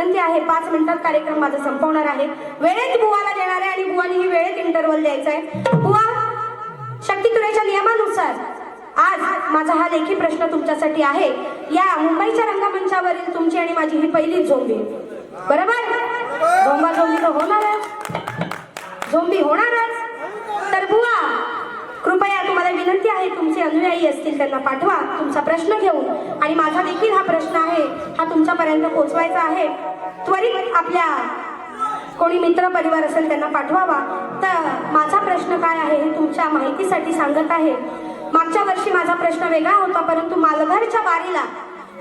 विनंती आहे पाच मिनिटात कार्यक्रम माझा संपवणार आहे. वेळेत बुवाला देणार आहे आणि बुवानी ही वेळेत इंटरव्हल द्यायचा आहे. बुवा शक्तितुरेच्या नियमानुसार आज माझा हा लेखी प्रश्न तुमच्यासाठी आहे. या मुंबईच्या रंगमंचावरील तुमची आणि माझी ही पहिलीच झोंबी. बरोबर? झोंबा झोंबी तर होणारच. झोंबी होणारच तर बुवा कृपया तुम्हाला विनंती आहे तुमचे अनुयायी असतील त्यांना पाठवा तुमचा प्रश्न घेऊन. आणि माझा देखील हा प्रश्न आहे हा तुमच्यापर्यंत पोहोचवायचा आहे. त्वरित आपल्या कोणी मित्र परिवार असेल त्यांना पाठवावा. तर माझा प्रश्न काय आहे हे तुमच्या माहितीसाठी सांगत आहे. मागच्या वर्षी माझा प्रश्न वेगळा होता परंतु मालघरच्या बारीला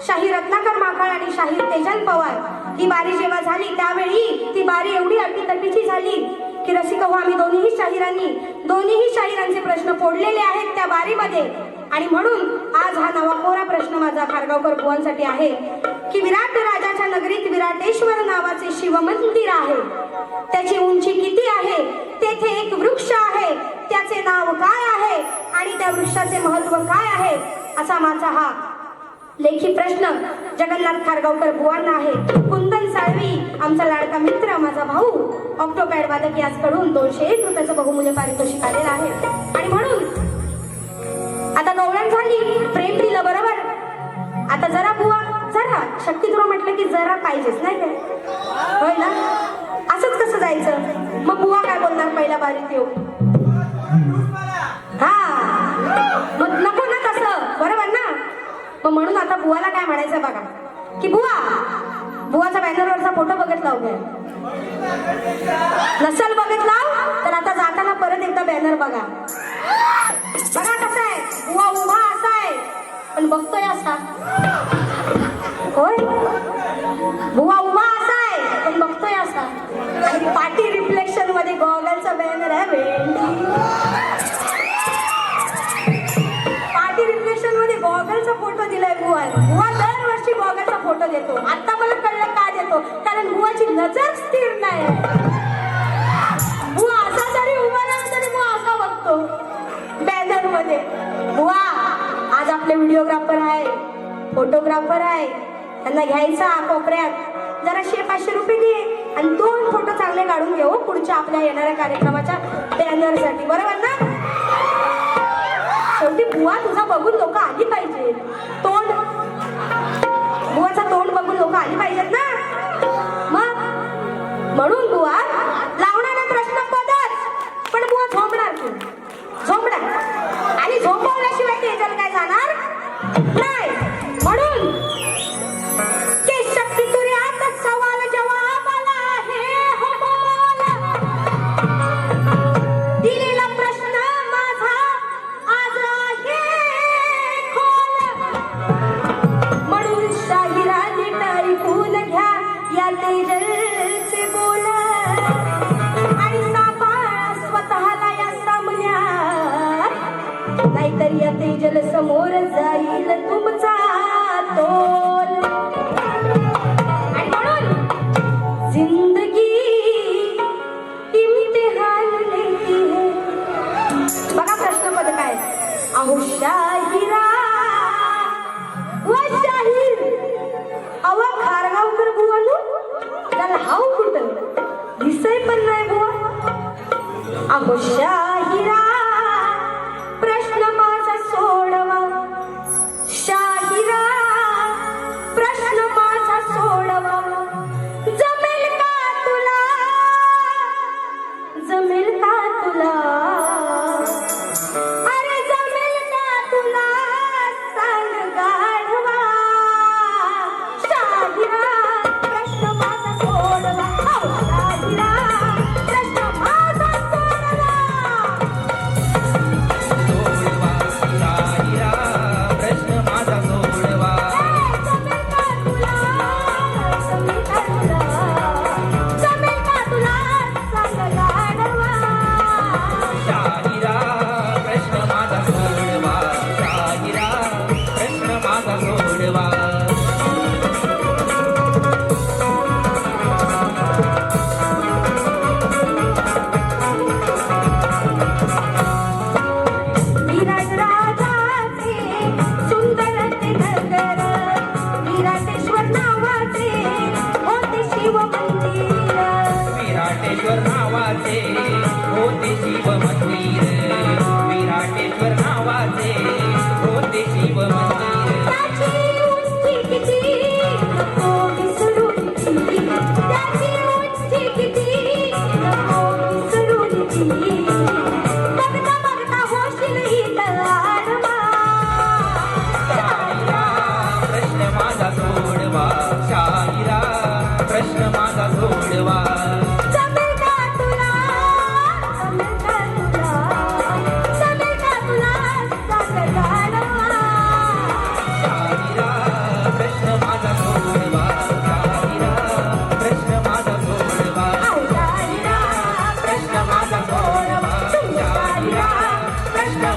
शाही रत्नाकर माकाळ आणि शाही तेजल पवार ही बारी जेव्हा झाली त्यावेळी ती बारी एवढी अटीतटीची झाली. की रसिक हो आम्ही दोन्हीही शाहिरांनी दोन्हीही शाहिरांचे प्रश्न फोडलेले आहेत त्या बारीमध्ये. आणि म्हणून आज हा नवा कोरा प्रश्न माझा खारगावकर बुवांसाठी आहे की विराट राजाच्या नगरीत विराटेश्वर नावाचे शिवमंदिर आहे. त्याची उंची किती आहे? तेथे एक वृक्ष आहे. त्याचे नाव काय आहे? आणि त्या वृक्षाचे महत्त्व काय आहे? असा माझा हा लेखी प्रश्न. जगन्नाथ खारगावकर बुवांना आहे. कुंदन साळवी आमचा लाडका मित्र माझा भाऊ. ऑक्टोपॅड वादक याचकडून दोनशे एक रुपयाचं बहुमूल्य पारितोषिक आलेलं आहे. आणि म्हणून आता गवळण झाली. प्रेम दिलं बरोबर. आता जरा बुवा जरा. शक्ती तुला म्हटलं की जरा पाहिजेच नाही काय होय ना? असंच कसं जायचं? मग बुवा काय बोलणार पहिल्या बारीत येऊ हा. मग नको ना तसं बरोबर ना मग म्हणून आता बुवाला काय म्हणायचं बघा. की बुवा बुवाचा बॅनरवरचा फोटो बघत लावू नसल नसेल बघत लाव तर आता जाताना परत एकदा बॅनर बघा. बघा कसं आहे. बुवा उभा असा आहे. पण बघतोय असा. होय? बुवा उभा. फोटोग्राफर आहे. त्यांना घ्यायचा कोपऱ्यात. जरा शे पाचशे रुपये दे आणि दोन फोटो चांगले काढून घेऊ हो पुढच्या आपल्या येणाऱ्या कार्यक्रमाच्या बॅनरसाठी बरोबर ना? शेवटी बुवा तुझा बघून लोक आली पाहिजे. तोंड. बुवाचा तोंड बघून लोक आली पाहिजेत ना? मग? म्हणून बुवा लावणारा प्रश्न पदच. पण बुवा झोपणार तू झोपणार आणि झोपवल्याशिवाय तेजल काय जाणार? दिसय पण नाही बुवा. अहो शाहिरा.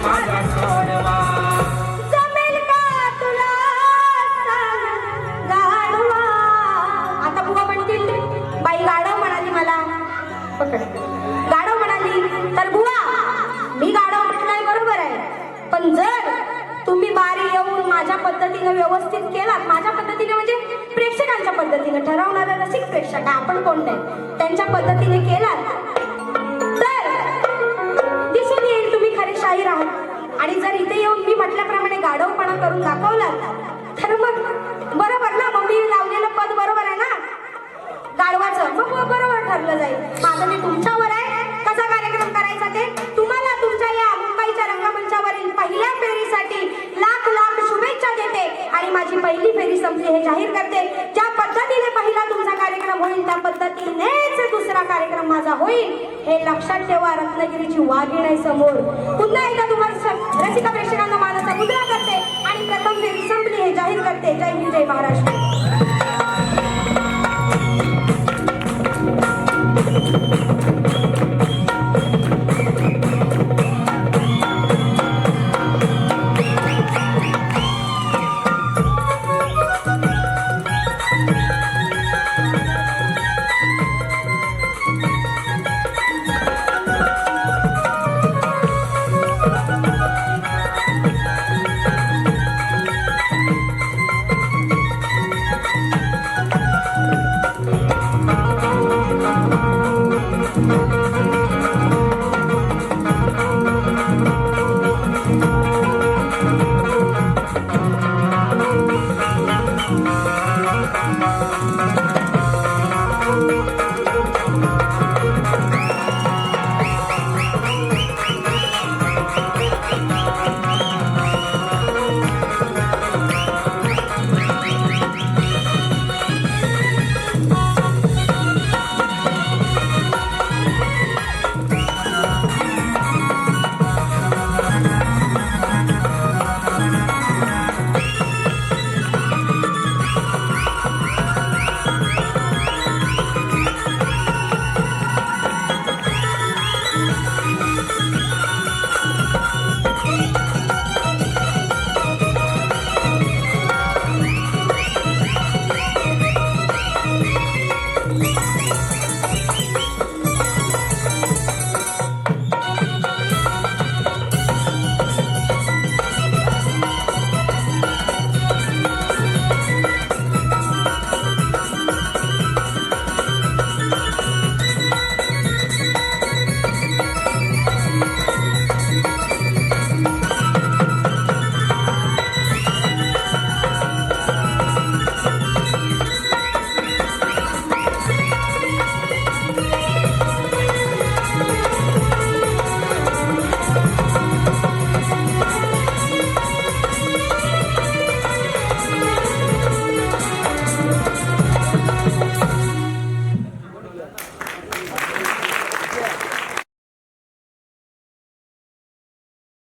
माझा सोडवा. जमेल का तुला गाढवा? आता बुवा म्हणतील बाई गाढव म्हणाली मला. पकड. गाढव म्हणाली तर बुवा मी गाढव म्हटलंय बरोबर आहे. पण जर तुम्ही बारी येऊन माझ्या पद्धतीने व्यवस्थित केलात माझ्या पद्धतीने म्हणजे प्रेक्षकांच्या पद्धतीने ठरवणारे रसिक प्रेक्षक आपण कोण नाही. त्यांच्या पद्धतीने केलात तुम्ही राहून. आणि जर इथे येऊन मी म्हटल्याप्रमाणे गाढवपणा करून दाखवला तर मग बरोबर ना मग मी लावलेलं पद बरोबर आहे ना गाढवाचं मग ब- बरोबर ठरलं जाईल माझं मी तुमच्यावर आहे कसा कार्यक्रम करायचा ते तुम्हाला तुमच्या या मुंबईच्या रंगमंचावरील पहिल्या फेरीसाठी लाख लाख शुभेच्छा देते आणि माझी पहिली फेरी संपली हे जाहीर करते ज्या पद्धतीने पहिला तुमचा कार्यक्रम होईल त्या पद्धतीनेच दुसरा कार्यक्रम माझा होईल हे लक्षात ठेवा रत्नागिरीची वाघीण आहे समोर. पुन्हा एकदा तुम्हाला रसिका प्रेक्षकांना मानाचा मुद्रा करते आणि प्रथम फेरी संपली हे जाहीर करते. जय हिंद जय महाराष्ट्र.